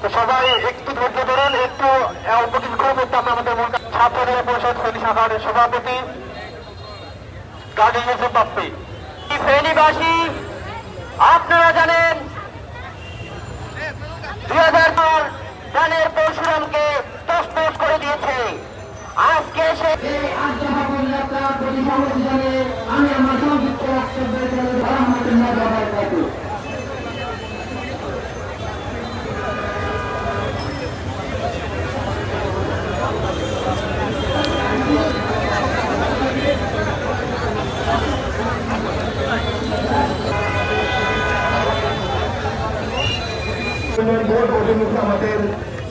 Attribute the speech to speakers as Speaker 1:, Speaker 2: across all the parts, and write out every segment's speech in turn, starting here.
Speaker 1: তো সবাই একটু ধৈর্য ধরুন, একটু অল্প কিছুক্ষণের মধ্যে আমরা আমাদের ছাত্র জেলা পরিষদ ফেনী শাখার সভাপতি, গাজী ইউসুফ আপনারা জানেন, দুই হাজার পর ধানের পরশুরামকে তসতস করে দিয়েছে। আজকে সে
Speaker 2: ভোট অভিমুখে আমাদের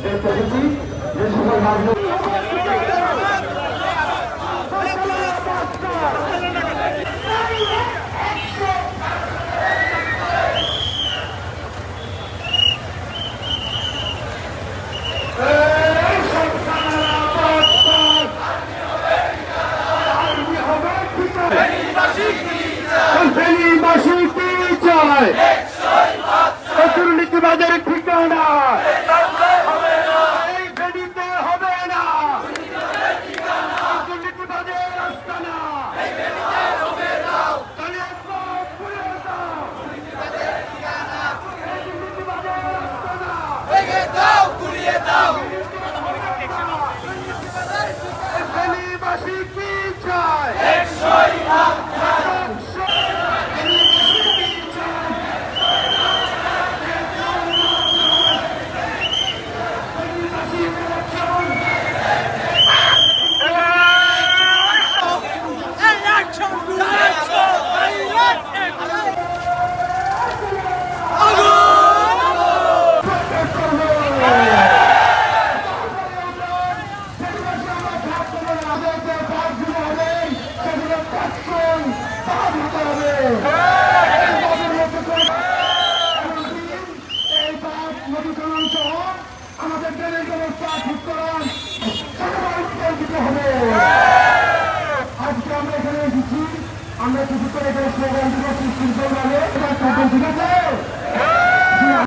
Speaker 2: যে প্রকৃতি যে সকল রাজনৈতিক কি চায় দুর্নীতিবাদের ঠিকানা আমাদের ট্রেনের ব্যবস্থা ঠিক সবাই উত্তরজিত হবে। আজকে আমরা এখানে এসেছি। আমরা কিছু করে এখানে স্লোগান দিব সুশৃঙ্খল ভাবে ঠিক আছে?